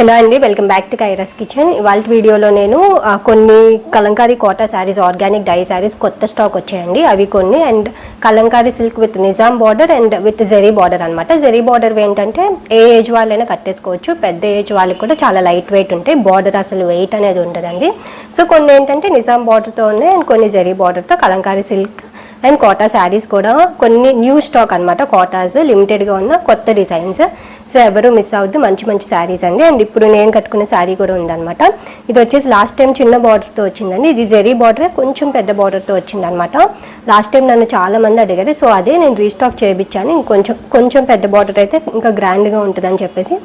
Hello అండి welcome back to Kairas kitchen. ఇవాళ వీడియోలో నేను కొన్ని కలంకారీ కోటా శారీస్ ఆర్గానిక్ డై శారీస్ కొత్త స్టాక్ వచ్చాయండి. అవి కొన్ని and Kalamkari silk with Nizam border and with zari border అనమాట జెరీ బార్డర్ ఏంటంటే ఏ ఏజ్ వాళ్ళైనా కట్టేసుకోవచ్చు. పెద్ద ఏజ్ వాళ్ళకి కూడా చాలా లైట్ వెయిట్ ఉంటాయి. బార్డర్ అసలు వెయిట్ అనేది ఉండదండి. సో కొన్ని ఏంటంటే నిజాం బార్డర్తో ఉన్నాయి అండ్ కొన్ని జెరీ బార్డర్తో కలంకారీ సిల్క్ అండ్ కోటా శారీస్ కూడా కొన్ని న్యూ స్టాక్ అనమాట కోటాస్ లిమిటెడ్గా ఉన్న కొత్త డిజైన్స్. సో ఎవరు మిస్ అవ్వద్దు మంచి మంచి శారీస్ అండి. అండ్ ఇప్పుడు నేను కట్టుకున్న శారీ కూడా ఉందన్నమాట. ఇది వచ్చేసి లాస్ట్ టైం చిన్న బార్డర్తో వచ్చిందండి. ఇది జెరీ బార్డర్ కొంచెం పెద్ద బార్డర్తో వచ్చిందనమాట లాస్ట్ టైం నన్ను చాలా మంది అడిగారు. సో అదే నేను రీస్టాక్ చేయించాను. ఇంకొంచెం కొంచెం పెద్ద బార్డర్ అయితే ఇంకా గ్రాండ్గా ఉంటుందని చెప్పేసి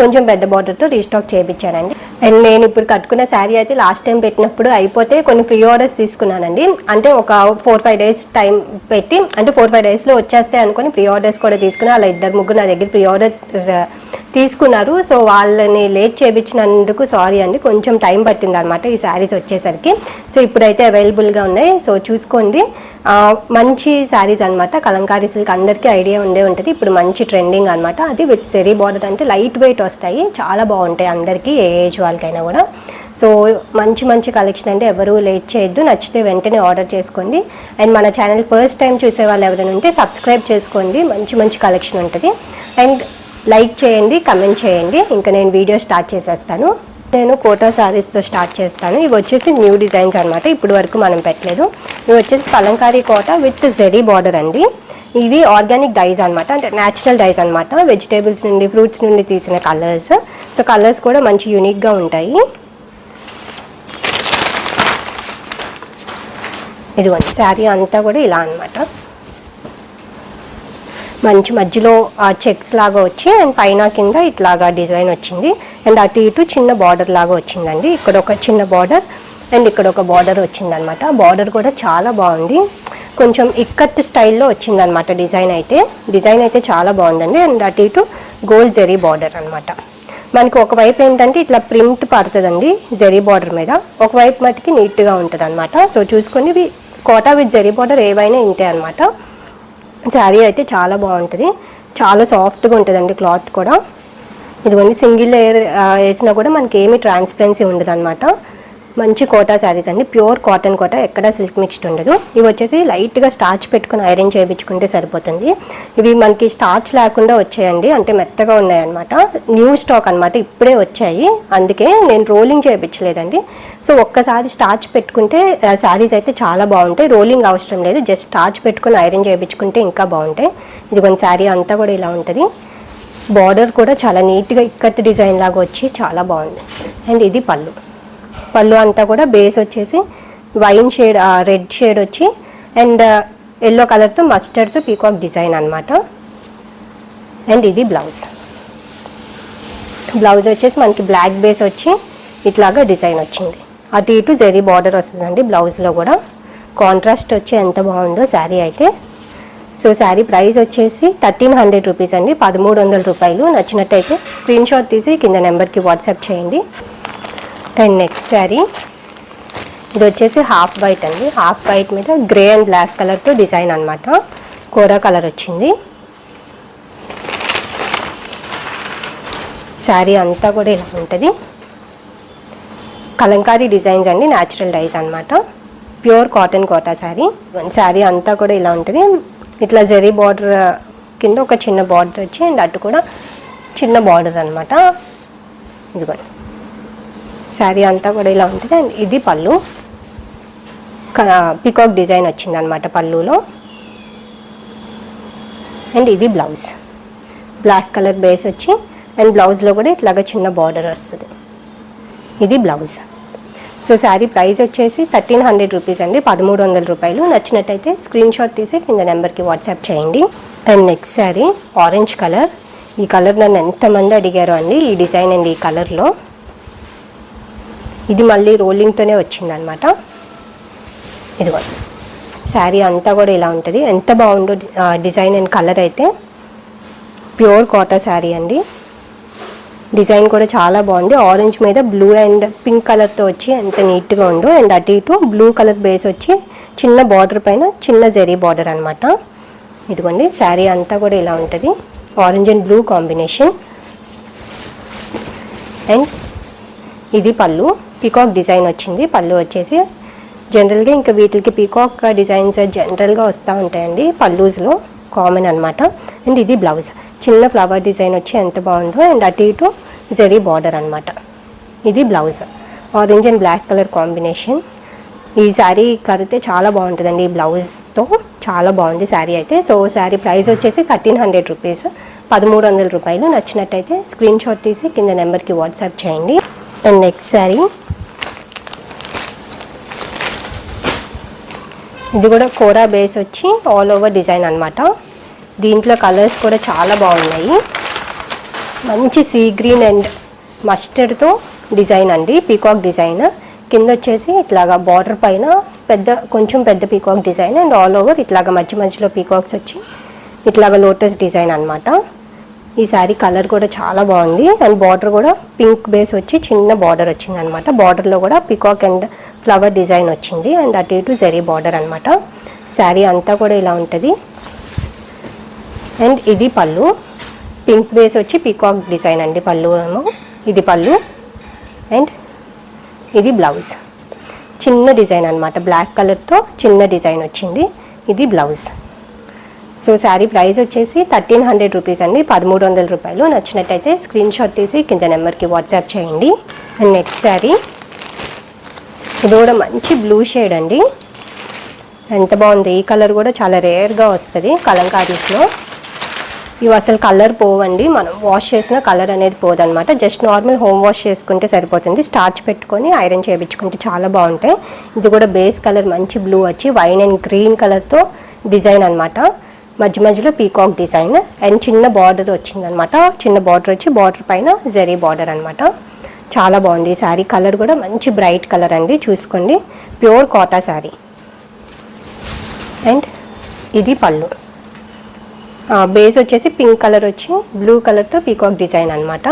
కొంచెం పెద్ద బార్డర్తో రీస్టాక్ చేయించానండి. అండ్ నేను ఇప్పుడు కట్టుకున్న శారీ అయితే లాస్ట్ టైం పెట్టినప్పుడు అయిపోతే కొన్ని ప్రీ ఆర్డర్స్ తీసుకున్నానండి. అంటే ఒక ఫోర్ ఫైవ్ డేస్ టైం పెట్టి అంటే ఫోర్ ఫైవ్ డేస్లో వచ్చేస్తాయి అనుకుని ప్రీ ఆర్డర్స్ కూడా తీసుకుని అలా ఇద్దరు ముగ్గురు నా దగ్గర ప్రీ ఆర్డర్ తీసుకున్నారు. సో వాళ్ళని లేట్ చేయించినందుకు సారీ అండి. కొంచెం టైం పట్టింది అనమాట ఈ శారీస్ వచ్చేసరికి. సో ఇప్పుడైతే అవైలబుల్గా ఉన్నాయి. సో చూసుకోండి. మంచి శారీస్ అనమాట కలంకారీ సిల్క్ అందరికీ ఐడియా ఉండే ఉంటుంది. ఇప్పుడు మంచి ట్రెండింగ్ అనమాట అది విత్ సెరీ బార్డర్ అంటే లైట్ వెయిట్ వస్తాయి. చాలా బాగుంటాయి అందరికీ ఏ ఏజ్ వాళ్ళకైనా కూడా. సో మంచి మంచి కలెక్షన్ అంటే ఎవరు లేట్ చేయొద్దు. నచ్చితే వెంటనే ఆర్డర్ చేసుకోండి. అండ్ మన ఛానల్ ఫస్ట్ టైం చూసే వాళ్ళు ఎవరైనా ఉంటే సబ్స్క్రైబ్ చేసుకోండి. మంచి మంచి కలెక్షన్ ఉంటుంది. అండ్ లైక్ చేయండి కమెంట్ చేయండి. ఇంకా నేను వీడియో స్టార్ట్ చేసేస్తాను. నేను కోటా శారీస్తో స్టార్ట్ చేస్తాను. ఇవి వచ్చేసి న్యూ డిజైన్స్ అనమాట ఇప్పుడు వరకు మనం పెట్టలేదు. ఇవి వచ్చేసి కలంకారీ కోట విత్ జెరీ బార్డర్ అండి. ఇవి ఆర్గానిక్ డైస్ అనమాట అంటే న్యాచురల్ డైస్ అనమాట వెజిటేబుల్స్ నుండి ఫ్రూట్స్ నుండి తీసిన కలర్స్. సో కలర్స్ కూడా మంచి యూనిక్గా ఉంటాయి. ఇదిగోండి శారీ అంతా కూడా ఇలా అనమాట మంచి మధ్యలో చెక్స్ లాగా వచ్చి అండ్ పైన కింద ఇట్లాగా డిజైన్ వచ్చింది. అండ్ అటు ఇటు చిన్న బార్డర్ లాగా వచ్చిందండి. ఇక్కడ ఒక చిన్న బార్డర్ అండ్ ఇక్కడ ఒక బార్డర్ వచ్చిందనమాట. బార్డర్ కూడా చాలా బాగుంది. కొంచెం ఇక్కత్ స్టైల్లో వచ్చిందనమాట డిజైన్ అయితే. డిజైన్ అయితే చాలా బాగుందండి. అండ్ అటు ఇటు గోల్డ్ జెరీ బార్డర్ అనమాట. మనకి ఒకవైపు ఏంటంటే ఇట్లా ప్రింట్ పడుతుందండి జెరీ బార్డర్ మీద. ఒకవైపు మట్టుకి నీట్గా ఉంటుంది అనమాట సో చూసుకొని కోటా విత్ జెరీ బార్డర్ ఏవైనా ఇంతే అనమాట. శారీ అయితే చాలా బాగుంటుంది. చాలా సాఫ్ట్గా ఉంటుందండి క్లాత్ కూడా. ఇదిగోండి సింగిల్ లేయర్ వేసినా కూడా మనకి ఏమి ట్రాన్స్పరెన్సీ ఉండదు అనమాట మంచి కోటా శారీస్ అండి. ప్యూర్ కాటన్ కోటా ఎక్కడ సిల్క్ మిక్స్డ్ ఉండదు. ఇవి వచ్చేసి లైట్గా స్టార్చ్ పెట్టుకుని ఐరన్ చేయించుకుంటే సరిపోతుంది. ఇవి మనకి స్టార్చ్ లేకుండా వచ్చాయండి. అంటే మెత్తగా ఉన్నాయన్నమాట. న్యూ స్టాక్ అనమాట ఇప్పుడే వచ్చాయి. అందుకే నేను రోలింగ్ చేయించలేదండి. సో ఒక్కసారి స్టార్చ్ పెట్టుకుంటే శారీస్ అయితే చాలా బాగుంటాయి. రోలింగ్ అవసరం లేదు. జస్ట్ స్టార్చ్ పెట్టుకుని ఐరన్ చేయించుకుంటే ఇంకా బాగుంటాయి. ఇది కొన్ని శారీ అంతా కూడా ఇలా ఉంటుంది. బార్డర్ కూడా చాలా నీట్గా ఇక్కత్ డిజైన్ లాగా వచ్చి చాలా బాగుంది. అండ్ ఇది పళ్ళు. పళ్ళు అంతా కూడా బేస్ వచ్చేసి వైన్ షేడ్ రెడ్ షేడ్ వచ్చి అండ్ ఎల్లో కలర్తో మస్టర్డ్తో పీకాక్ డిజైన్ అనమాట అండ్ ఇది బ్లౌజ్ బ్లౌజ్ వచ్చేసి మనకి బ్లాక్ బేస్ వచ్చి ఇట్లాగా డిజైన్ వచ్చింది. అటు ఇటు జెరీ బార్డర్ వస్తుందండి బ్లౌజ్లో కూడా. కాంట్రాస్ట్ వచ్చి ఎంత బాగుందో శారీ అయితే. సో శారీ ప్రైస్ వచ్చేసి థర్టీన్ హండ్రెడ్ రూపీస్ అండి. పదమూడు వందల రూపాయలు. నచ్చినట్టయితే స్క్రీన్ షాట్ తీసి కింద నెంబర్కి వాట్సాప్ చేయండి. అండ్ నెక్స్ట్ శారీ ఇది వచ్చేసి హాఫ్ వైట్ అండి. హాఫ్ వైట్ మీద గ్రే అండ్ బ్లాక్ కలర్తో డిజైన్ అనమాట కోరా కలర్ వచ్చింది. శారీ అంతా కూడా ఇలా ఉంటుంది. కలంకారీ డిజైన్స్ అండి న్యాచురల్ డైస్ అనమాట ప్యూర్ కాటన్ కోటా శారీ శారీ అంతా కూడా ఇలా ఉంటుంది. ఇట్లా జరీ బార్డర్ కింద ఒక చిన్న బార్డర్ వచ్చి అండ్ అటు కూడా చిన్న బార్డర్ అనమాట ఇదిగోండి. శారీ అంతా కూడా ఇలా ఉంటుంది. అండ్ ఇది పళ్ళు. పికాక్ డిజైన్ వచ్చింది అనమాట పళ్ళులో. అండ్ ఇది బ్లౌజ్. బ్లాక్ కలర్ బేస్ వచ్చి అండ్ బ్లౌజ్లో కూడా ఇట్లాగా చిన్న బార్డర్ వస్తుంది. ఇది బ్లౌజ్. సో శారీ ప్రైస్ వచ్చేసి థర్టీన్ హండ్రెడ్ రూపీస్ అండి. పదమూడు వందల రూపాయలు. నచ్చినట్టయితే స్క్రీన్ షాట్ తీసి కింద నెంబర్కి వాట్సాప్ చేయండి. And next sari orange colour. ఈ కలర్ నన్ను ఎంతమంది అడిగారో అండి ఈ డిజైన్ అండి ఈ కలర్లో. ఇది మళ్ళీ రోలింగ్తోనే వచ్చిందనమాట. ఇదిగో శారీ అంతా కూడా ఇలా ఉంటుంది. ఎంత బాగుందో డిజైన్ అండ్ కలర్ అయితే. ప్యూర్ కాటా శారీ అండి. డిజైన్ కూడా చాలా బాగుంది. ఆరెంజ్ మీద బ్లూ అండ్ పింక్ కలర్తో వచ్చి ఎంత నీట్గా ఉందో. అండ్ అటు ఇటు బ్లూ కలర్ బేస్ వచ్చి చిన్న బార్డర్ పైన చిన్న జరీ బార్డర్ అనమాట. ఇదిగోండి శారీ అంతా కూడా ఇలా ఉంటుంది. Orange and blue combination and ఇది పళ్ళు. పీకాక్ డిజైన్ వచ్చింది. పళ్ళు వచ్చేసి జనరల్గా ఇంకా వీటికి పీకాక్ డిజైన్స్ జనరల్గా వస్తూ ఉంటాయండి. పల్లూస్లో కామన్ అనమాట అండ్ ఇది బ్లౌజ్ చిన్న ఫ్లవర్ డిజైన్ వచ్చి ఎంత బాగుందో అండ్ అటు ఇటు జరీ బార్డర్ అనమాట ఇది blouse orange and black colour combination ఈ శారీ కడితే చాలా బాగుంటుందండి ఈ బ్లౌజ్తో చాలా బాగుంది శారీ అయితే. సో శారీ ప్రైస్ వచ్చేసి థర్టీన్ హండ్రెడ్ రూపీస్ పదమూడు వందల రూపాయలు. నచ్చినట్టయితే స్క్రీన్ షాట్ తీసి కింద నెంబర్కి వాట్సాప్ చేయండి. అండ్ నెక్స్ట్ శారీ ఇది కూడా కోరా బేస్ వచ్చి ఆల్ ఓవర్ డిజైన్ అనమాట దీంట్లో కలర్స్ కూడా చాలా బాగున్నాయి. మంచి సీ గ్రీన్ అండ్ మస్టర్డ్తో డిజైన్ అండి పీకాక్ డిజైన్ కింద వచ్చేసి ఇట్లాగా బార్డర్ పైన పెద్ద కొంచెం పెద్ద peacock design and all over ఇట్లాగా మధ్య మధ్యలో పీకాక్స్ వచ్చి ఇట్లాగా లోటస్ డిజైన్ అనమాట ఈ శారీ కలర్ కూడా చాలా బాగుంది. అండ్ బార్డర్ కూడా పింక్ బేస్ వచ్చి చిన్న బార్డర్ వచ్చింది అనమాట బార్డర్లో కూడా పికాక్ అండ్ ఫ్లవర్ డిజైన్ వచ్చింది. అండ్ అటు ఇటు జరీ బార్డర్ అనమాట. శారీ అంతా కూడా ఇలా ఉంటుంది. అండ్ ఇది పళ్ళు. పింక్ బేస్ వచ్చి పికాక్ డిజైన్ అండి పళ్ళు ఏమో. ఇది పళ్ళు. అండ్ ఇది బ్లౌజ్. చిన్న డిజైన్ అనమాట. బ్లాక్ కలర్తో చిన్న డిజైన్ వచ్చింది. ఇది బ్లౌజ్. సో శారీ ప్రైస్ వచ్చేసి థర్టీన్ హండ్రెడ్ రూపీస్ అండి. పదమూడు వందల రూపాయలు. నచ్చినట్టయితే స్క్రీన్ షాట్ తీసి కింద నెంబర్కి వాట్సాప్ చేయండి. And next sari. ఇది కూడా మంచి బ్లూ షేడ్ అండి. ఎంత బాగుంది. ఈ కలర్ కూడా చాలా రేర్గా వస్తుంది కలంకారీస్లో. ఇవి అసలు కలర్ పోవండి. మనం వాష్ చేసిన కలర్ అనేది పోదనమాట జస్ట్ నార్మల్ హోమ్ వాష్ చేసుకుంటే సరిపోతుంది. స్టార్చ్ పెట్టుకొని ఐరన్ చేయించుకుంటే చాలా బాగుంటాయి. ఇది కూడా బేస్ కలర్ మంచి బ్లూ వచ్చి వైన్ అండ్ గ్రీన్ కలర్తో డిజైన్ అనమాట మధ్య మధ్యలో పీకాక్ డిజైన్ అండ్ చిన్న బార్డర్ వచ్చిందనమాట. చిన్న బార్డర్ వచ్చి బార్డర్ పైన జరీ బార్డర్ అనమాట. చాలా బాగుంది. ఈ శారీ కలర్ కూడా మంచి బ్రైట్ కలర్ అండి. చూసుకోండి. ప్యూర్ కాటా శారీ. అండ్ ఇది పళ్ళు. బేస్ వచ్చేసి పింక్ కలర్ వచ్చి బ్లూ కలర్తో పీకాక్ డిజైన్ అనమాట.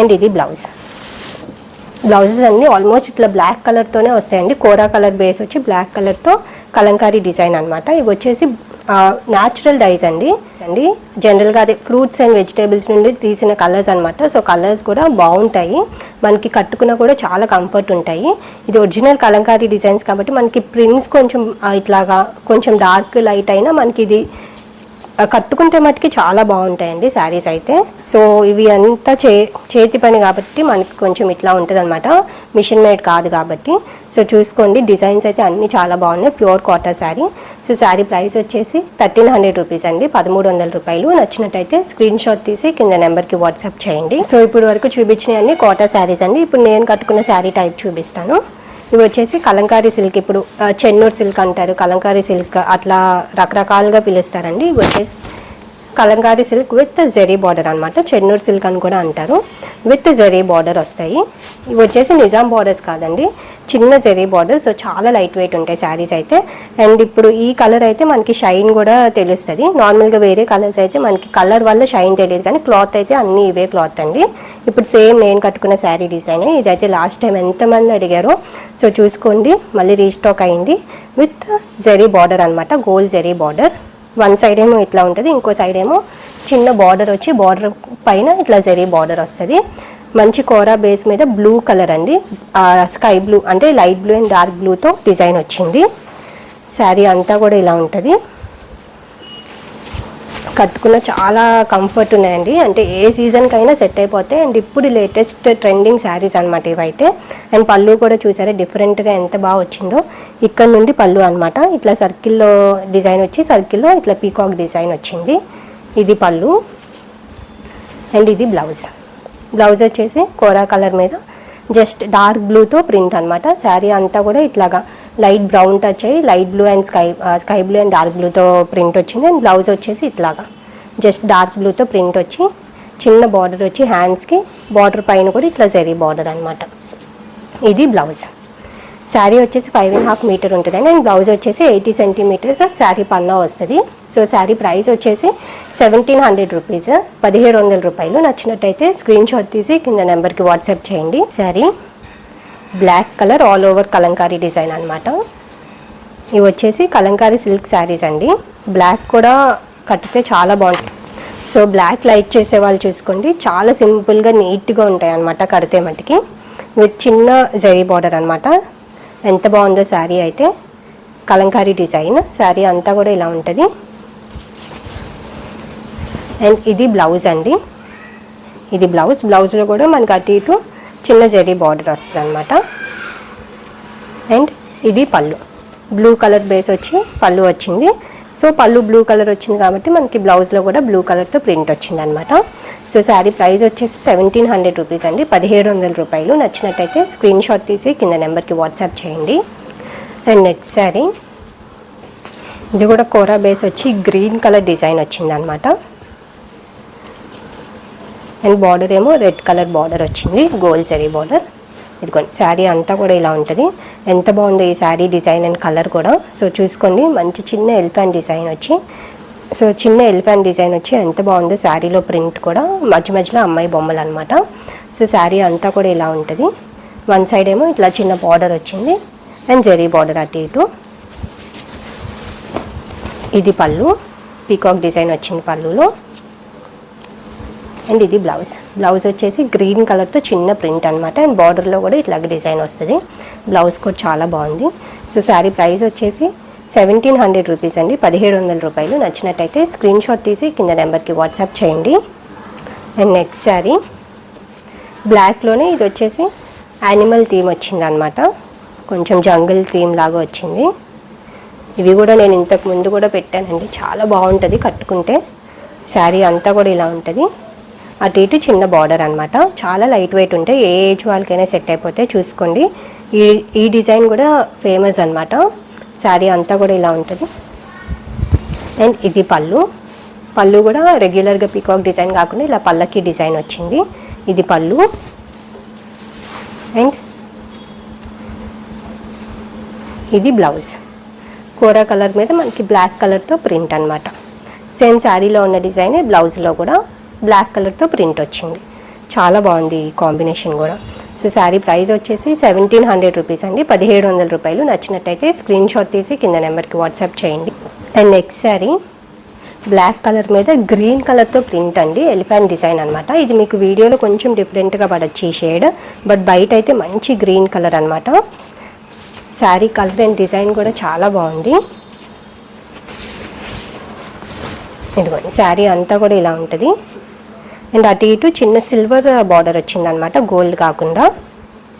అండ్ ఇది బ్లౌజ్. బ్లౌజెస్ అన్నీ ఆల్మోస్ట్ ఇట్లా బ్లాక్ కలర్తోనే వస్తాయండి. కోరా కలర్ బేస్ వచ్చి బ్లాక్ కలర్తో కలంకారీ డిజైన్ అనమాట ఇవి వచ్చేసి న్యాచురల్ డైస్ అండి. అండి జనరల్గా అదే ఫ్రూట్స్ అండ్ వెజిటేబుల్స్ నుండి తీసిన కలర్స్ అనమాట సో కలర్స్ కూడా బాగుంటాయి. మనకి కట్టుకున్నా కూడా చాలా కంఫర్ట్ ఉంటాయి. ఇది ఒరిజినల్ కలంకారీ డిజైన్స్ కాబట్టి మనకి ప్రింట్స్ కొంచెం ఇట్లాగా కొంచెం డార్క్ లైట్ అయినా మనకి ఇది కట్టుకుంటే మట్టుకి చాలా బాగుంటాయండి శారీస్ అయితే. సో ఇవి అంతా చే చేతి పని కాబట్టి మనకి కొంచెం ఇట్లా ఉంటుంది అనమాట మిషన్ మేడ్ కాదు కాబట్టి. సో చూసుకోండి డిజైన్స్ అయితే అన్నీ చాలా బాగున్నాయి. Pure cotton sari. So sari price వచ్చేసి థర్టీన్ హండ్రెడ్ రూపీస్ అండి. పదమూడు వందల రూపాయలు. నచ్చినట్టయితే స్క్రీన్ షాట్ తీసి కింద నెంబర్కి వాట్సాప్ చేయండి. సో ఇప్పుడు వరకు చూపించినవి అన్ని కాటన్ శారీస్ అండి. ఇప్పుడు నేను కట్టుకున్న శారీ టైప్ చూపిస్తాను. ఇవి వచ్చేసి కలంకారీ సిల్క్ ఇప్పుడు చెన్నూరు సిల్క్ అంటారు. కలంకారీ సిల్క్ అట్లా రకరకాలుగా పిలుస్తారండి. ఇవి వచ్చేసి Kalamkari silk with zari border అనమాట చెన్నూరు సిల్క్ అని కూడా అంటారు. విత్ జెరీ బార్డర్ వస్తాయి. ఇవి వచ్చేసి నిజాం బార్డర్స్ కాదండి. చిన్న జెరీ బార్డర్ సో చాలా లైట్ వెయిట్ ఉంటాయి శారీస్ అయితే. అండ్ ఇప్పుడు ఈ కలర్ అయితే మనకి షైన్ కూడా తెలుస్తుంది. నార్మల్గా వేరే కలర్స్ అయితే మనకి కలర్ వల్ల షైన్ తెలియదు. కానీ క్లాత్ అయితే అన్నీ ఇవే క్లాత్ అండి. ఇప్పుడు సేమ్ నేను కట్టుకున్న శారీ డిజైన్. ఇదైతే లాస్ట్ టైం ఎంతమంది అడిగారో. సో చూసుకోండి. మళ్ళీ రీస్టాక్ అయింది. విత్ జెరీ బార్డర్ అనమాట gold zari border. One side ఏమో ఇట్లా ఉంటుంది ఇంకో సైడ్ ఏమో చిన్న బార్డర్ వచ్చి బార్డర్ పైన ఇట్లా జరీ బార్డర్ వస్తుంది. మంచి కోరా బేస్ మీద బ్లూ కలర్ అండి. స్కై బ్లూ అంటే లైట్ బ్లూ అండ్ డార్క్ బ్లూతో డిజైన్ వచ్చింది. శారీ అంతా కూడా ఇలా ఉంటుంది. కట్టుకున్న చాలా కంఫర్ట్ ఉన్నాయండి. అంటే ఏ సీజన్కైనా సెట్ అయిపోతాయి అండ్ ఇప్పుడు లేటెస్ట్ ట్రెండింగ్ శారీస్ అనమాట ఇవైతే. అండ్ పళ్ళు కూడా చూసారా డిఫరెంట్గా ఎంత బాగా వచ్చిందో. ఇక్కడ నుండి పళ్ళు అనమాట ఇట్లా సర్కిల్లో డిజైన్ వచ్చి సర్కిల్లో ఇట్లా పీకాక్ డిజైన్ వచ్చింది. ఇది పళ్ళు. అండ్ ఇది బ్లౌజ్ బ్లౌజ్ వచ్చేసి కోరా కలర్ మీద. జస్ట్ డార్క్ బ్లూతో ప్రింట్ అనమాట శారీ అంతా కూడా ఇట్లాగా లైట్ బ్రౌన్ టచ్ అయ్యి light blue and sky sky blue and dark బ్లూతో print వచ్చింది. అండ్ బ్లౌజ్ వచ్చేసి ఇట్లాగా. జస్ట్ డార్క్ బ్లూతో ప్రింట్ వచ్చి చిన్న బార్డర్ వచ్చి హ్యాండ్స్కి బార్డర్ పైన కూడా ఇట్లా జరీ బార్డర్ అనమాట ఇది బ్లౌజ్. శారీ వచ్చేసి ఫైవ్ అండ్ హాఫ్ మీటర్ ఉంటుంది. అండ్ బ్లౌజ్ వచ్చేసి ఎయిటీ సెంటీమీటర్స్ శారీ పన్నా వస్తుంది. సో శారీ ప్రైస్ వచ్చేసి సెవెంటీన్ హండ్రెడ్ రూపీస్ పదిహేడు వందల రూపాయలు. నచ్చినట్టయితే స్క్రీన్ షాట్ తీసి కింద నెంబర్కి వాట్సాప్ చేయండి. Sari black colour all over Kalamkari design అనమాట ఇవి వచ్చేసి కలంకారీ సిల్క్ శారీస్ అండి. బ్లాక్ కూడా కట్టితే చాలా బాగుంటుంది. సో బ్లాక్ లైట్ చేసే వాళ్ళు చూసుకోండి. చాలా సింపుల్గా నీట్గా ఉంటాయి అన్నమాట కడితే మటుకి. విత్ చిన్న జరీ బార్డర్ అనమాట ఎంత బాగుందో శారీ అయితే కలంకారీ డిజైన్. శారీ అంతా కూడా ఇలా ఉంటుంది. అండ్ ఇది బ్లౌజ్ అండి. ఇది బ్లౌజ్. బ్లౌజ్లో కూడా మనకి అటు ఇటు చిన్న జరీ బార్డర్ వస్తుంది అనమాట అండ్ ఇది పళ్ళు. బ్లూ కలర్ బేస్ వచ్చి పళ్ళు వచ్చింది. సో పళ్ళు బ్లూ కలర్ వచ్చింది కాబట్టి మనకి బ్లౌజ్లో కూడా బ్లూ కలర్తో ప్రింట్ వచ్చింది అనమాట సో శారీ ప్రైస్ వచ్చేసి సెవెంటీన్ హండ్రెడ్ రూపీస్ అండి. పదిహేడు వందల రూపాయలు. నచ్చినట్టయితే స్క్రీన్ షాట్ తీసి కింద నెంబర్కి వాట్సాప్ చేయండి. And next sari. ఇది కూడా కోరా బేస్ వచ్చి గ్రీన్ కలర్ డిజైన్ వచ్చింది అనమాట అండ్ బార్డర్ ఏమో రెడ్ కలర్ బార్డర్ వచ్చింది గోల్డ్ సరీ బార్డర్. ఇదిగోండి శారీ అంతా కూడా ఇలా ఉంటుంది. ఎంత బాగుందో ఈ శారీ డిజైన్ అండ్ కలర్ కూడా. సో చూసుకోండి మంచి చిన్న ఎలిఫెంట్ డిజైన్ వచ్చి. సో చిన్న ఎలిఫెంట్ డిజైన్ వచ్చి ఎంత బాగుందో శారీలో ప్రింట్ కూడా. మధ్య మధ్యలో అమ్మాయి బొమ్మలు అనమాట సో శారీ అంతా కూడా ఇలా ఉంటుంది. వన్ సైడ్ ఏమో ఇట్లా చిన్న బార్డర్ వచ్చింది. అండ్ జరీ బార్డర్ అటు ఇటు. ఇది పళ్ళు. పీకాక్ డిజైన్ వచ్చింది పళ్ళులో. అండ్ ఇది బ్లౌజ్. బ్లౌజ్ వచ్చేసి గ్రీన్ కలర్తో చిన్న ప్రింట్ అనమాట అండ్ బార్డర్లో కూడా ఇట్లాగ డిజైన్ వస్తుంది. బ్లౌజ్ కూడా చాలా బాగుంది. సో శారీ ప్రైస్ వచ్చేసి సెవెంటీన్ హండ్రెడ్ రూపీస్ అండి. పదిహేడు వందల రూపాయలు. నచ్చినట్టయితే స్క్రీన్ షాట్ తీసి కింద నెంబర్కి వాట్సాప్ చేయండి. అండ్ నెక్స్ట్ శారీ బ్లాక్లోనే ఇది వచ్చేసి యానిమల్ థీమ్ వచ్చింది అనమాట కొంచెం జంగిల్ థీమ్ లాగా వచ్చింది. ఇవి కూడా నేను ఇంతకు ముందు కూడా పెట్టానండి. చాలా బాగుంటుంది కట్టుకుంటే. శారీ అంతా కూడా ఇలా ఉంటుంది. అటు ఇటు చిన్న బార్డర్ అనమాట చాలా లైట్ వెయిట్ ఉంటాయి ఏ ఏజ్ వాళ్ళకైనా సెట్ అయిపోతే చూసుకోండి. ఈ ఈ డిజైన్ కూడా ఫేమస్ అనమాట శారీ అంతా కూడా ఇలా ఉంటుంది. అండ్ ఇది పళ్ళు. పళ్ళు కూడా రెగ్యులర్గా పీకాక్ డిజైన్ కాకుండా ఇలా పళ్ళకి డిజైన్ వచ్చింది. ఇది పళ్ళు. అండ్ ఇది బ్లౌజ్ కూర కలర్ మీద మనకి బ్లాక్ కలర్తో ప్రింట్ అనమాట సేమ్ శారీలో ఉన్న డిజైనే బ్లౌజ్లో కూడా. బ్లాక్ కలర్తో ప్రింట్ వచ్చింది. చాలా బాగుంది ఈ కాంబినేషన్ కూడా. సో శారీ ప్రైస్ వచ్చేసి సెవెంటీన్ హండ్రెడ్ రూపీస్ అండి. పదిహేడు వందల రూపాయలు. నచ్చినట్టయితే స్క్రీన్ షాట్ తీసి కింద నెంబర్కి వాట్సాప్ చేయండి. And next sari black colour మీద గ్రీన్ కలర్తో ప్రింట్ అండి. ఎలిఫెంట్ డిజైన్ అనమాట ఇది మీకు వీడియోలో కొంచెం డిఫరెంట్గా పడచ్చు ఈ షేడ్. బట్ బయట అయితే మంచి గ్రీన్ కలర్ అనమాట శారీ కలర్ అండ్ డిజైన్ కూడా చాలా బాగుంది. ఇదిగోండి శారీ అంతా కూడా ఇలా ఉంటుంది. అండ్ అటు ఇటు చిన్న సిల్వర్ బార్డర్ వచ్చింది అనమాట గోల్డ్ కాకుండా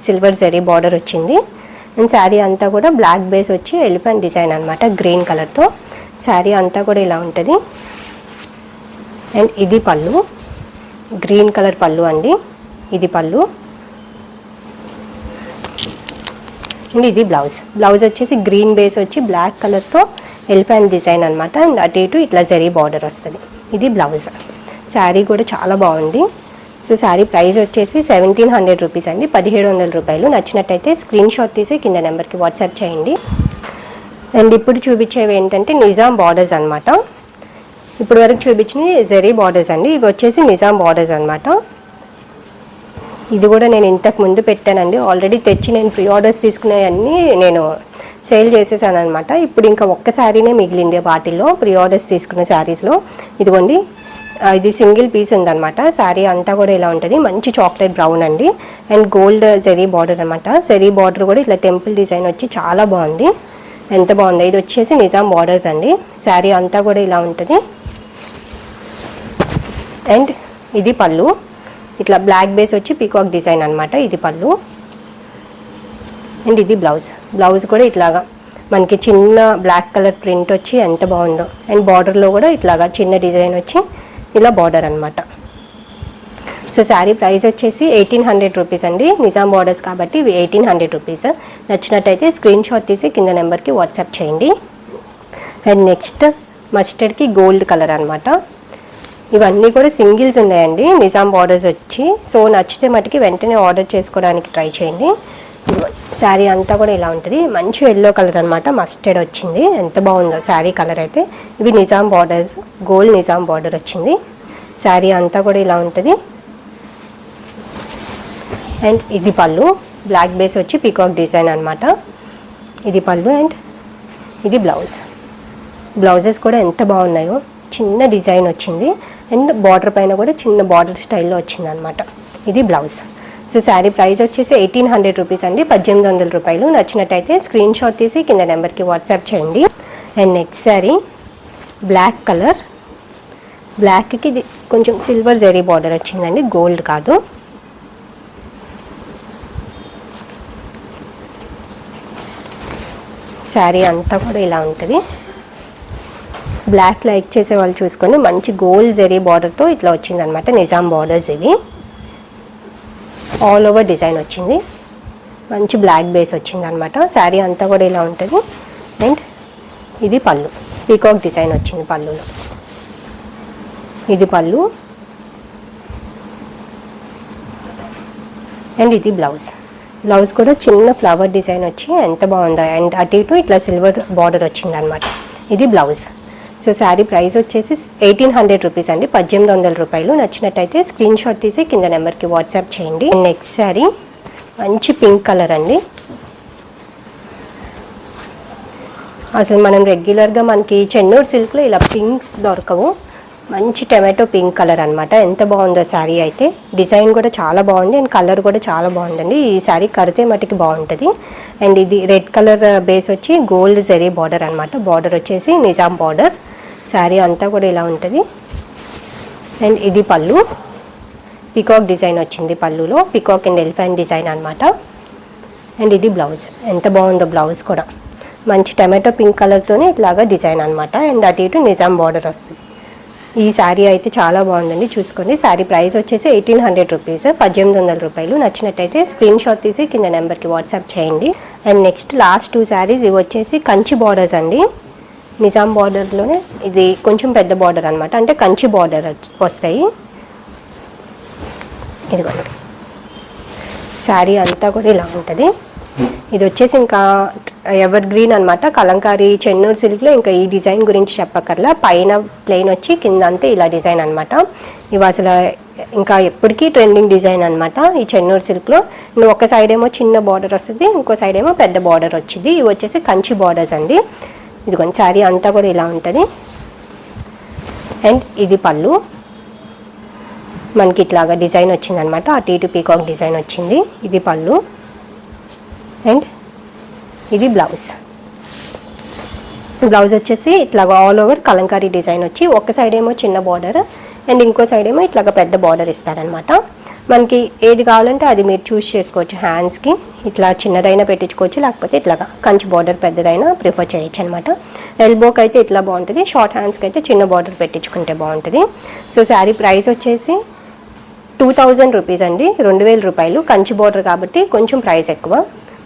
సిల్వర్ జరీ బార్డర్ వచ్చింది. అండ్ శారీ అంతా కూడా బ్లాక్ బేస్ వచ్చి ఎలిఫెంట్ డిజైన్ అనమాట గ్రీన్ కలర్తో శారీ అంతా కూడా ఇలా ఉంటుంది. అండ్ ఇది పళ్ళు. గ్రీన్ కలర్ పళ్ళు అండి. ఇది పళ్ళు. అండ్ ఇది బ్లౌజ్. బ్లౌజ్ వచ్చేసి గ్రీన్ బేస్ వచ్చి బ్లాక్ కలర్తో ఎలిఫెంట్ డిజైన్ అనమాట. అండ్ అటు ఇటు ఇట్లా జరీ బార్డర్ వస్తుంది. ఇది బ్లౌజ్. శారీ కూడా చాలా బాగుంది. సో శారీ ప్రైస్ వచ్చేసి సెవెంటీన్ హండ్రెడ్ రూపీస్ అండి. పదిహేడు వందల రూపాయలు. నచ్చినట్టయితే స్క్రీన్ షాట్ తీసి కింద నెంబర్కి వాట్సాప్ చేయండి. అండ్ ఇప్పుడు చూపించేవి ఏంటంటే నిజాం బార్డర్స్ అనమాట ఇప్పుడు వరకు చూపించినవి జరీ బార్డర్స్ అండి. ఇవి వచ్చేసి నిజాం బార్డర్స్ అనమాట ఇది కూడా నేను ఇంతకు ముందు పెట్టానండి. ఆల్రెడీ తెచ్చి నేను ప్రీ ఆర్డర్స్ తీసుకునేవన్నీ నేను సేల్ చేసేసాను అనమాట ఇప్పుడు ఇంకా ఒక్క శారీనే మిగిలింది వాటిల్లో ప్రీ ఆర్డర్స్ తీసుకున్న శారీస్లో. ఇదిగోండి ఇది సింగిల్ పీస్ ఉందనమాట శారీ అంతా కూడా ఇలా ఉంటుంది. మంచి చాక్లెట్ బ్రౌన్ అండి. అండ్ గోల్డ్ జెరీ బార్డర్ అనమాట జెరీ బార్డర్ కూడా ఇట్లా టెంపుల్ డిజైన్ వచ్చి చాలా బాగుంది. ఎంత బాగుంది. ఇది వచ్చేసి నిజాం బార్డర్స్ అండి. శారీ అంతా కూడా ఇలా ఉంటుంది. అండ్ ఇది పళ్ళు. ఇట్లా బ్లాక్ బేస్ వచ్చి పీకాక్ డిజైన్ అనమాట ఇది పళ్ళు. అండ్ ఇది బ్లౌజ్. బ్లౌజ్ కూడా ఇట్లాగా మనకి చిన్న బ్లాక్ కలర్ ప్రింట్ వచ్చి ఎంత బాగుందో. అండ్ బార్డర్లో కూడా ఇట్లాగా చిన్న డిజైన్ వచ్చి ఇలా బార్డర్ అనమాట సో శారీ ప్రైస్ వచ్చేసి ఎయిటీన్ హండ్రెడ్ రూపీస్ అండి. నిజాం బార్డర్స్ కాబట్టి ఇవి ఎయిటీన్ హండ్రెడ్ రూపీస్ నచ్చినట్టయితే స్క్రీన్ షాట్ తీసి కింద నెంబర్కి వాట్సాప్ చేయండి. అండ్ నెక్స్ట్ మస్టర్డ్కి గోల్డ్ కలర్ అనమాట ఇవన్నీ కూడా సింగిల్స్ ఉన్నాయండి. నిజాం బార్డర్స్ వచ్చి. సో నచ్చితే మటుకి వెంటనే ఆర్డర్ చేసుకోవడానికి ట్రై చేయండి. శారీ అంతా కూడా ఇలా ఉంటుంది. మంచి ఎల్లో కలర్ అనమాట మస్టర్డ్ వచ్చింది. ఎంత బాగుందో శారీ కలర్ అయితే. ఇవి Nizam borders gold Nizam border వచ్చింది. శారీ అంతా కూడా ఇలా ఉంటుంది. అండ్ ఇది పళ్ళు. బ్లాక్ బేస్ వచ్చి పీకాక్ డిజైన్ అనమాట ఇది పళ్ళు అండ్ ఇది బ్లౌజ్ బ్లౌజెస్ కూడా ఎంత బాగున్నాయో. చిన్న డిజైన్ వచ్చింది. అండ్ బార్డర్ పైన కూడా చిన్న బార్డర్ స్టైల్లో వచ్చింది అనమాట ఇది బ్లౌజ్ సో శారీ ప్రైస్ వచ్చేసి ఎయిటీన్ హండ్రెడ్ రూపీస్ అండి. పద్దెనిమిది వందల రూపాయలు. నచ్చినట్టయితే స్క్రీన్ షాట్ తీసి కింద నెంబర్కి వాట్సాప్ చేయండి. And next sari black colour. బ్లాక్కి ఇది కొంచెం సిల్వర్ జరీ బార్డర్ వచ్చిందండి. గోల్డ్ కాదు. శారీ అంతా కూడా ఇలా ఉంటుంది. బ్లాక్ లైక్ చేసే వాళ్ళు చూసుకొని మంచి గోల్డ్ జరీ బార్డర్తో ఇట్లా వచ్చిందనమాట నిజాం బార్డర్స్ ఇవి. ఆల్ ఓవర్ డిజైన్ వచ్చింది. మంచి బ్లాక్ బేస్ వచ్చింది అనమాట శారీ అంతా కూడా ఇలా ఉంటుంది. అండ్ ఇది పళ్ళు. పీకాక్ డిజైన్ వచ్చింది పళ్ళులో. ఇది పళ్ళు. అండ్ ఇది బ్లౌజ్. బ్లౌజ్ కూడా చిన్న ఫ్లవర్ డిజైన్ వచ్చి ఎంత బాగుందో. అండ్ అటు ఇటు ఇట్లా సిల్వర్ బార్డర్ వచ్చింది అనమాట ఇది బ్లౌజ్. సో శారీ ప్రైస్ వచ్చేసి ఎయిటీన్ హండ్రెడ్ రూపీస్ అండి. పద్దెనిమిది వందల రూపాయలు. నచ్చినట్టయితే స్క్రీన్ షాట్ తీసి కింద నెంబర్కి వాట్సాప్ చేయండి. నెక్స్ట్ శారీ మంచి పింక్ కలర్ అండి. అసలు మనం రెగ్యులర్గా మనకి చెన్నూరు సిల్క్లో ఇలా పింక్స్ దొరకవు. మంచి టమాటో పింక్ కలర్ అనమాట ఎంత బాగుందో శారీ అయితే. డిజైన్ కూడా చాలా బాగుంది. అండ్ కలర్ కూడా చాలా బాగుందండి. ఈ శారీ కడితే మటుకి బాగుంటుంది. అండ్ ఇది రెడ్ కలర్ బేస్ వచ్చి గోల్డ్ జరీ బార్డర్ అనమాట బార్డర్ వచ్చేసి నిజాం బార్డర్. శారీ అంతా కూడా ఇలా ఉంటుంది. అండ్ ఇది పళ్ళు. పికాక్ డిజైన్ వచ్చింది పళ్ళులో. పికాక్ అండ్ ఎలిఫెంట్ డిజైన్ అనమాట అండ్ ఇది బ్లౌజ్ ఎంత బాగుందో బ్లౌజ్ కూడా. మంచి టమాటో పింక్ కలర్తోనే ఇట్లాగా డిజైన్ అనమాట అండ్ అటు ఇటు నిజాం బార్డర్ వస్తుంది. ఈ శారీ అయితే చాలా బాగుందండి. చూసుకోండి. శారీ ప్రైస్ వచ్చేసి ఎయిటీన్ హండ్రెడ్ రూపీస్ పద్దెనిమిది వందల రూపాయలు. నచ్చినట్టయితే స్క్రీన్ షాట్ తీసి కింద నెంబర్కి వాట్సాప్ చేయండి. And next last two saris ఇవి వచ్చేసి కంచి బార్డర్స్ అండి. నిజాం బార్డర్లోనే ఇది కొంచెం పెద్ద బార్డర్ అనమాట అంటే కంచి బార్డర్ వస్తాయి. ఇదిగోండి శారీ అంతా కూడా ఇలా ఉంటుంది. ఇది వచ్చేసి ఇంకా ఎవర్ గ్రీన్ అనమాట కలంకారీ చెన్నూరు సిల్క్లో ఇంకా ఈ డిజైన్ గురించి చెప్పక్కర్లా. పైన ప్లెయిన్ వచ్చి కింద అంతా ఇలా డిజైన్ అనమాట ఇవి అసలు ఇంకా ఎప్పటికీ ట్రెండింగ్ డిజైన్ అనమాట ఈ చెన్నూరు సిల్క్లో. నువ్వు ఒక సైడ్ ఏమో చిన్న బార్డర్ వస్తుంది ఇంకో సైడ్ ఏమో పెద్ద బార్డర్ వచ్చింది. ఇవి వచ్చేసి కంచి బార్డర్స్ అండి. ఇదిగోండి శారీ అంతా కూడా ఇలా ఉంటుంది. అండ్ ఇది పళ్ళు. మనకి ఇట్లాగా డిజైన్ వచ్చింది అనమాట అటు ఇటు పీకాక్ డిజైన్ వచ్చింది. ఇది పళ్ళు. అండ్ ఇది బ్లౌజ్. బ్లౌజ్ వచ్చేసి ఇట్లాగా ఆల్ ఓవర్ కలంకారీ డిజైన్ వచ్చి ఒక సైడ్ ఏమో చిన్న బార్డర్ అండ్ ఇంకో సైడ్ ఏమో ఇట్లాగా పెద్ద బార్డర్ ఇస్తారనమాట. మనకి ఏది కావాలంటే అది మీరు చూస్ చేసుకోవచ్చు హ్యాండ్స్కి ఇట్లా చిన్నదైనా పెట్టించుకోవచ్చు లేకపోతే ఇట్లాగా కంచి బార్డర్ పెద్దదైనా ప్రిఫర్ చేయొచ్చు అనమాట ఎల్బోకి అయితే ఇట్లా బాగుంటుంది షార్ట్ హ్యాండ్స్కి అయితే చిన్న బార్డర్ పెట్టించుకుంటే బాగుంటుంది. సో శారీ ప్రైస్ వచ్చేసి టూ థౌజండ్ రూపీస్ అండి రెండు వేల రూపాయలు. కంచి బార్డర్ కాబట్టి కొంచెం ప్రైస్ ఎక్కువ.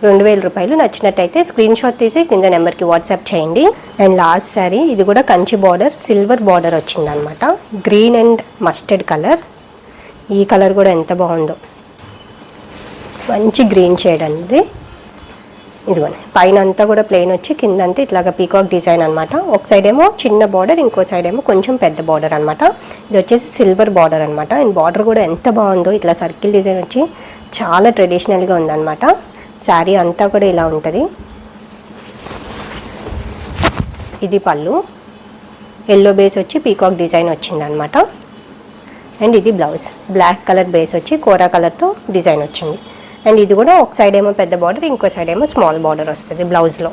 రెండు వేల రూపాయలు నచ్చినట్టయితే స్క్రీన్ షాట్ తీసి కింద నెంబర్కి వాట్సాప్ చేయండి. అండ్ లాస్ట్ శారీ ఇది కూడా కంచి బార్డర్ సిల్వర్ బార్డర్ వచ్చిందనమాట గ్రీన్ అండ్ మస్టర్డ్ కలర్ ఈ కలర్ కూడా ఎంత బాగుందో. మంచి గ్రీన్ షేడ్ అండి. ఇదిగోండి. పైన అంతా కూడా ప్లెయిన్ వచ్చి కింద అంతా ఇట్లాగ పీకాక్ డిజైన్ అనమాట ఒక సైడ్ ఏమో చిన్న బార్డర్ ఇంకో సైడ్ ఏమో కొంచెం పెద్ద బార్డర్ అనమాట ఇది వచ్చేసి సిల్వర్ బార్డర్ అనమాట అండ్ బార్డర్ కూడా ఎంత బాగుందో ఇట్లా సర్కిల్ డిజైన్ వచ్చి చాలా ట్రెడిషనల్గా ఉందన్నమాట. శారీ అంతా కూడా ఇలా ఉంటుంది. ఇది పళ్ళు. ఎల్లో బేస్ వచ్చి పీకాక్ డిజైన్ వచ్చిందనమాట అండ్ ఇది బ్లౌజ్. బ్లాక్ కలర్ బేస్ వచ్చి కోరా కలర్తో డిజైన్ వచ్చింది. అండ్ ఇది కూడా ఒక సైడ్ ఏమో పెద్ద బార్డర్ ఇంకో సైడ్ ఏమో స్మాల్ బార్డర్ వస్తుంది బ్లౌజ్లో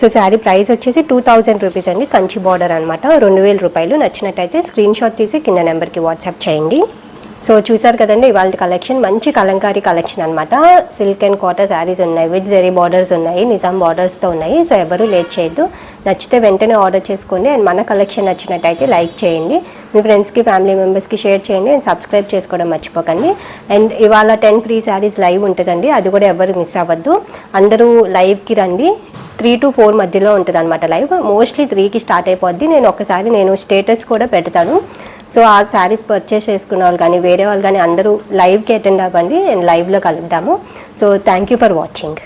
సో శారీ ప్రైస్ వచ్చేసి టూ థౌజండ్ రూపీస్ అండి. కంచి బార్డర్ అనమాట రెండు వేల రూపాయలు. నచ్చినట్టయితే స్క్రీన్ షాట్ తీసి కింద నెంబర్కి వాట్సాప్ చేయండి. సో చూసారు కదండి ఇవాళ కలెక్షన్ మంచి కలంకారీ కలెక్షన్ అనమాట సిల్క్ అండ్ కాటన్ శారీస్ ఉన్నాయి విత్ జెరీ బార్డర్స్ ఉన్నాయి నిజాం బార్డర్స్తో ఉన్నాయి. సో ఎవరు లేట్ చేయొద్దు. నచ్చితే వెంటనే ఆర్డర్ చేసుకోండి. అండ్ మన కలెక్షన్ నచ్చినట్టయితే లైక్ చేయండి. మీ ఫ్రెండ్స్కి ఫ్యామిలీ మెంబర్స్కి షేర్ చేయండి. అండ్ సబ్స్క్రైబ్ చేసుకోవడం మర్చిపోకండి. అండ్ ఇవాళ టెన్ ఫ్రీ శారీస్ లైవ్ ఉంటుందండి. అది కూడా ఎవరు మిస్ అవ్వద్దు. అందరూ లైవ్కి రండి. త్రీ టు ఫోర్ మధ్యలో ఉంటుంది అనమాట లైవ్. మోస్ట్లీ త్రీకి స్టార్ట్ అయిపోద్ది. నేను ఒకసారి నేను స్టేటస్ కూడా పెడతాను. సో ఆ శారీస్ పర్చేస్ చేసుకున్న వాళ్ళు కానీ వేరే వాళ్ళు కానీ అందరూ లైవ్కి అటెండ్ అవ్వండి. అండ్ లైవ్లో కలుద్దాము. So thank you for watching